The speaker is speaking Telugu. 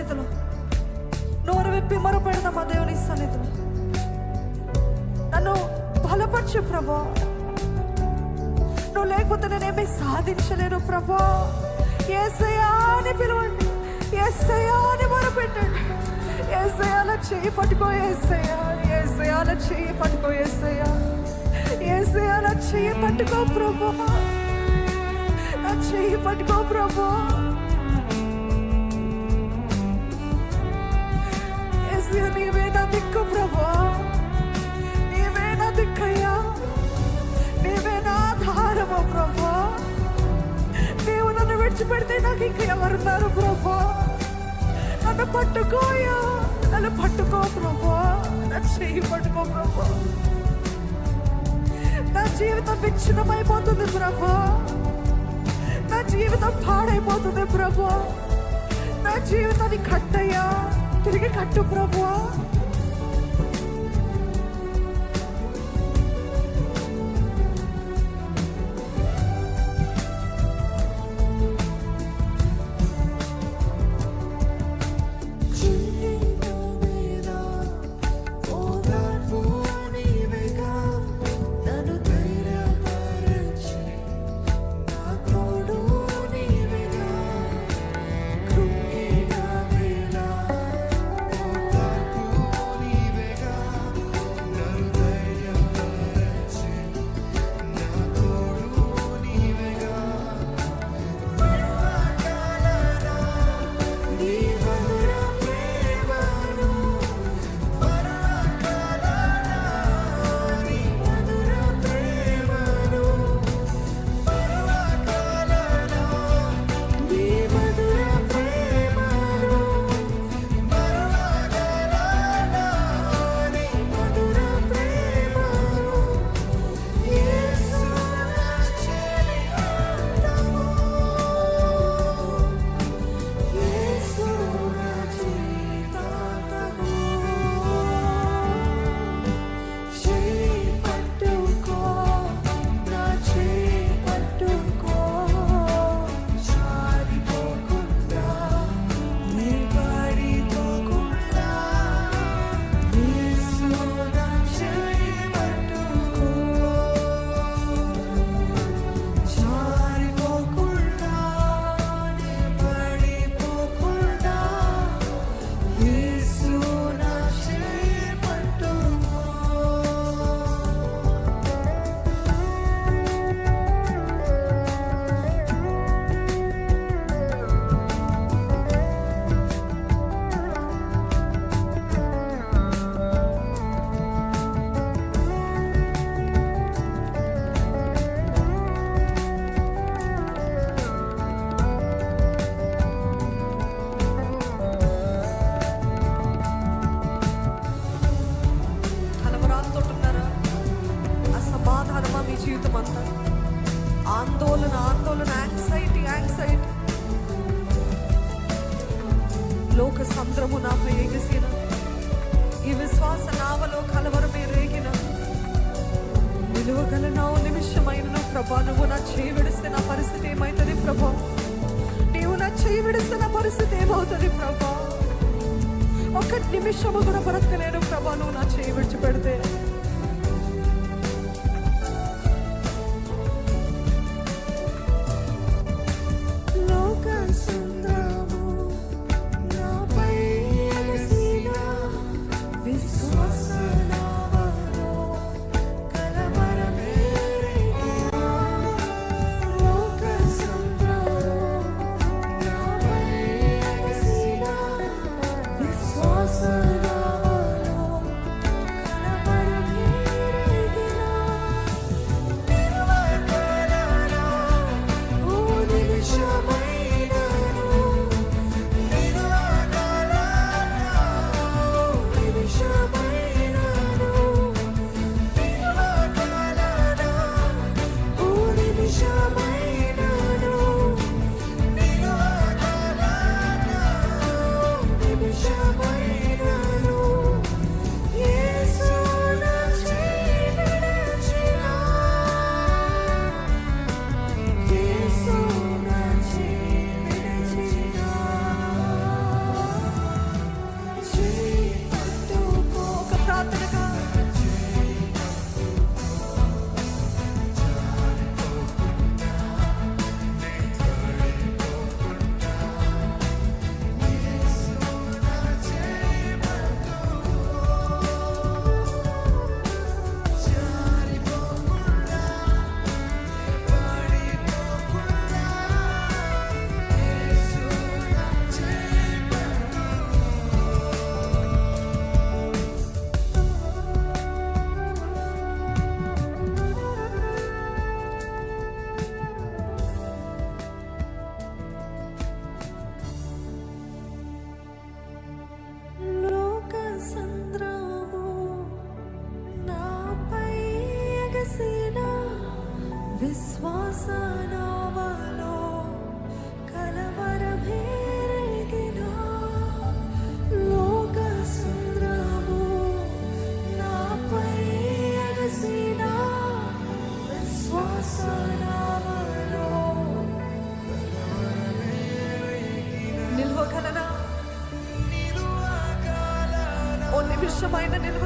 సన్నిధిలో. నోరు విప్పి మొరపెడదాం మా దేవుని సన్నిధిలో. నన్ను బలపరచు ప్రభా. నువ్వు లేకపోతే నేనేమీ సాధించలేను ప్రభా. ఏసయా అని పిలవండి. ఏసయా అని మొరపెట్టండి. ఏసయాల చెయ్యి పట్టుకో ఏసయ్యా. ఏసయాల చెయ్యి పట్టుకో ఏసయ్యా. ఏసయాల చెయ్యి పట్టుకో ప్రభా. నా చెయ్యి పట్టుకో ప్రభా. విడిచిపెడితే నాకు ఇంక ఎవరున్నారు ప్రభా? నన్ను పట్టుకోయా నన్ను పట్టుకో ప్రభా. నా చెయ్యి పట్టుకో ప్రభా. నా జీవితం విచ్ఛిన్నమైపోతుంది ప్రభా. నా జీవితం పాడైపోతుంది ప్రభా. నా జీవితాన్ని కట్టయ్యా తిరిగి కట్టు ప్రభా. విలువగల నా నిమిషమైన ప్రభా నువ్వు నా చేయి విడిస్తే నా పరిస్థితి ఏమవుతుంది ప్రభా? నీవు నా చేయి విడిస్తే నా పరిస్థితి ఏమవుతుంది ప్రభా? ఒక్క నిమిషము కూడా బ్రతకలేను ప్రభా నువ్వు నా చేయి విడిచిపెడితే. లోక నిమిషమైన నిలువ